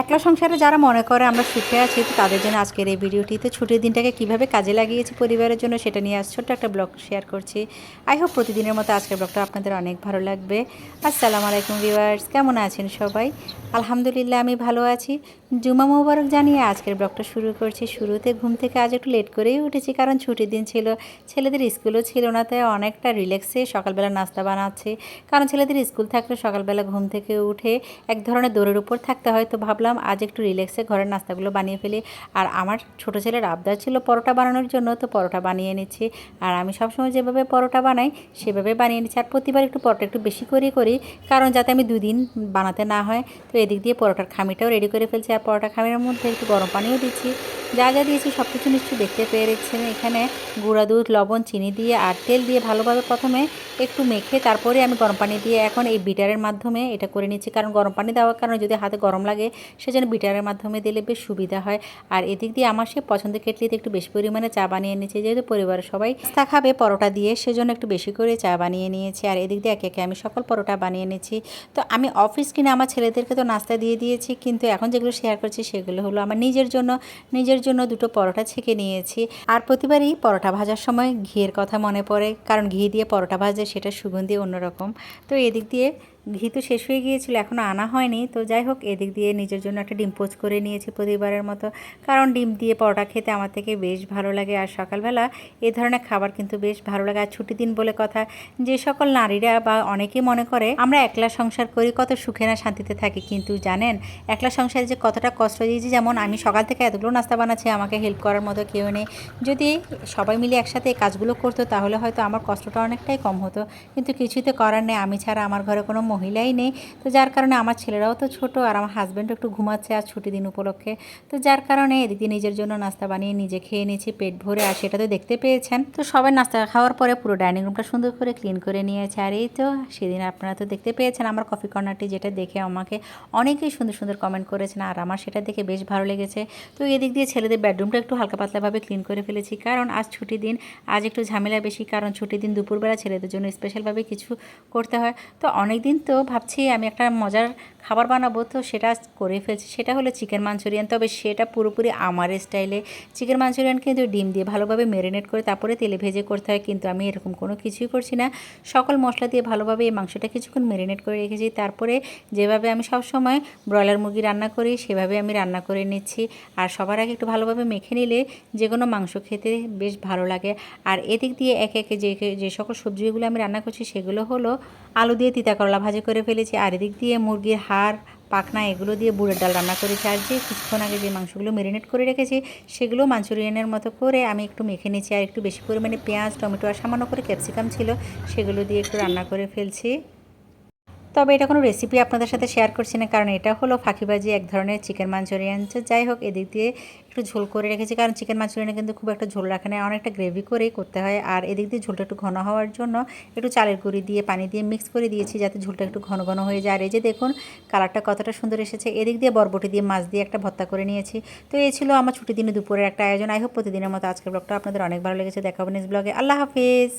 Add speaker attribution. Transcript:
Speaker 1: একলা সংসারে যারা মনে করে আমরা সুখে আছি তাদের জন্য আজকের এই ভিডিওটিতে ছুটির দিনটাকে কীভাবে কাজে লাগিয়েছি পরিবারের জন্য সেটা নিয়ে আজ ছোট্ট একটা ব্লগ শেয়ার করছি। আই হোপ প্রতিদিনের মতো আজকের ব্লগটা আপনাদের অনেক ভালো লাগবে। আসসালামু আলাইকুম ভিউয়ার্স, কেমন আছেন সবাই? আলহামদুলিল্লাহ, আমি ভালো আছি। জুমা মোবারক জানিয়ে আজকের ব্লগটা শুরু করছি। শুরুতে ঘুম থেকে আজ একটু লেট করেই উঠেছি, কারণ ছুটির দিন ছিল। ছেলেদের স্কুলও ছিল না, তাই অনেকটা রিল্যাক্সে সকালবেলা নাস্তা বানাচ্ছি। কারণ ছেলেদের স্কুল থাকলে সকালবেলা ঘুম থেকে উঠে এক ধরনের দৌড়ের উপর থাকতে হয়, তো ভাবলাম আজ একটু রিল্যাক্সে ঘরের নাস্তাগুলো বানিয়ে ফেলি। আর আমার ছোট ছেলের আবদার ছিল পরোটা বানানোর জন্য, তো পরোটা বানিয়ে নিচ্ছি। আর আমি সবসময় যেভাবে পরোটা বানাই, সেভাবে বানিয়ে নিচ্ছি। আর প্রতিবার একটু পরোটা একটু বেশি করে করি, কারণ যাতে আমি দুদিন বানাতে না হয়। তো এদিক দিয়ে পরোটার খামিটাও রেডি করে ফেলছি। আর পরোটা খামির মধ্যে একটু গরম পানিও দিচ্ছি। যা যা দিয়েছি সব কিছু নিশ্চয়ই দেখতে পেরেছেন। এখানে গুঁড়া দুধ, লবণ, চিনি দিয়ে আর তেল দিয়ে ভালোভাবে প্রথমে একটু মেখে তারপরে আমি গরম পানি দিয়ে এখন এই বিটারের মাধ্যমে এটা করে নিচ্ছি। কারণ গরম পানি দেওয়ার কারণে যদি হাতে গরম লাগে, সেজন্য বিটারের মাধ্যমে দিলে বেশ সুবিধা হয়। আর এদিক দিয়ে আমার সে পছন্দের কেটলিতে একটু বেশি পরিমাণে চা বানিয়ে নিয়েছি। যেহেতু পরিবারের সবাই নাস্তা খাবে পরোটা দিয়ে, সেজন্য একটু বেশি করে চা বানিয়ে নিয়েছি। আর এদিক দিয়ে একে একে আমি সকল পরোটা বানিয়ে নিয়েছি তো আমি অফিস কিনে আমার ছেলেদেরকে তো নাস্তা দিয়ে দিয়েছি, কিন্তু এখন যেগুলো শেয়ার করছি, সেগুলো হলো আমার নিজের জন্য, নিজের জন্য দুটো পরোটা ছেঁকে নিয়েছি। আর প্রতিবারই পরোটা ভাজার সময় ঘিয়ের কথা মনে পড়ে, কারণ ঘি দিয়ে পরোটা ভাজে সেটা সুগন্ধি অন্যরকম। তো এদিক দিয়ে ঘি তো শেষ হয়ে গিয়েছিল এখনও আনা হয়নি। তো যাই হোক, এদিক দিয়ে নিজের জন্য একটা ডিম পোচ করে নিয়েছি প্রতিবারের মতো। কারণ ডিম দিয়ে পরোটা খেতে আমার থেকে বেশ ভালো লাগে। আর সকালবেলা এ ধরনের খাবার কিন্তু বেশ ভালো লাগে। আর ছুটি দিন বলে কথা, যে সকল নারীরা বা অনেকে মনে করে, আমরা একলা সংসার করি, কত সুখে না শান্তিতে থাকি। কিন্তু জানেন, একলা সংসারে যে কতটা কষ্ট দিয়েছি, যেমন আমি সকাল থেকে এতগুলো নাস্তা বানাচ্ছি, আমাকে হেল্প করার মতো কেউ নেই। যদি সবাই মিলে একসাথে এই কাজগুলো করতো, তাহলে হয়তো আমার কষ্টটা অনেকটাই কম হতো। কিন্তু কিছুতে করার নেই। আমি ছাড়া আমার ঘরে কোনো মহিলাই নেই। তো যার কারণে আমার ছেলেরাও তো ছোট আর আমার হাজব্যান্ড একটু ঘুমাচ্ছে আর ছুটি দিন উপলক্ষে। তো যার কারণে এদিকে নিজের জন্য নাস্তা বানিয়ে নিজে খেয়ে নিয়েছি, পেট ভরে আর সেটা তো দেখতে পেয়েছেন। তো সবাই নাস্তা খাওয়ার পরে পুরো ডাইনিং রুমটা সুন্দর করে ক্লিন করে নিয়েছে। আর এই তো সেদিন আপনারা তো দেখতে পেয়েছেন আমার কফি কর্নারটি যেটা দেখে আমাকে অনেকেই সুন্দর সুন্দর কমেন্ট করেছেন আর আমার সেটা দেখে বেশ ভালো লেগেছে। তো এদিক দিয়ে ছেলেদের বেডরুমটা একটু হালকা পাতলাভাবে ক্লিন করে ফেলেছি। কারণ আজ ছুটি দিন, আজ একটু ঝামেলা বেশি। কারণ ছুটির দিন দুপুরবেলা ছেলেদের জন্য স্পেশালভাবে কিছু করতে হয়। তো অনেক দিন তো ভাবছি আমি একটা মজার খাবার বানাবো, তো সেটা করে ফেলছি। সেটা হলো চিকেন মাঞ্চুরিয়ান। তবে সেটা পুরোপুরি আমার স্টাইলে। চিকেন মাঞ্চুরিয়ান কিন্তু ডিম দিয়ে ভালোভাবে ম্যারিনেট করে তারপরে তেলে ভেজে করতে হয়, কিন্তু আমি এরকম কোনো কিছুই করছি না। সকল মশলা দিয়ে ভালোভাবে এই মাংসটা কিছুক্ষণ ম্যারিনেট করে রেখেছি। তারপরে যেভাবে আমি সব সময় ব্রয়লার মুরগি রান্না করি, সেভাবে আমি রান্না করে নিচ্ছি। আর সবার আগে একটু ভালোভাবে মেখে নিলে যে কোনো মাংস খেতে বেশ ভালো লাগে। আর এদিক দিয়ে একে একে যে যে সকল সবজিগুলো আমি রান্না করছি, সেগুলো হলো আলু দিয়ে তিতা করলা ভাজি করে ফেলেছি, আর এদিক দিয়ে মুরগির হাড়, পাখনা, এগুলো দিয়ে বুড়ের ডাল রান্না করেছি। আর যে কিছুক্ষণ আগে যে মাংসগুলো মেরিনেট করে রেখেছি, সেগুলো মাঞ্চুরিয়ানের মতো করে আমি একটু মেখে নিয়েছি। আর একটু বেশি পরিমাণে পেঁয়াজ, টমেটো আর সামান্য করে ক্যাপসিকাম ছিল, সেগুলো দিয়ে একটু রান্না করে ফেলছি। তবে এটা কোনো রেসিপি আপনাদের সাথে শেয়ার করছি না, কারণ এটা হলো ফাঁকিবাজি এক ধরনের চিকেন মাঞ্চুরিয়ান তো যাই হোক, এদিক দিয়ে একটু ঝোল করে রেখেছি, কারণ চিকেন মাঞ্চুরিয়ানে কিন্তু খুব একটা ঝোল রাখে না, অনেকটা গ্রেভি করেই করতে হয়, আর এদিক দিয়ে ঝোলটা একটু ঘন হওয়ার জন্য একটু চালের গুঁড়ি দিয়ে পানি দিয়ে মিক্স করে দিয়েছি, যাতে ঝোলটা একটু ঘন ঘন হয়ে যায়, আর এই যে দেখুন কালারটা কতটা সুন্দর এসেছে, এদিক দিয়ে বরবটি দিয়ে মাছ দিয়ে একটা ভর্তা করে নিয়েছি, তো এই ছিল আমার ছুটি দিনে দুপুরের একটা আয়োজন, আই হোপ প্রতিদিনের মতো আজকের ব্লগটা আপনাদের অনেক ভালো লেগেছে দেখাবো নেক্সট ব্লগে আল্লাহ হাফিজ!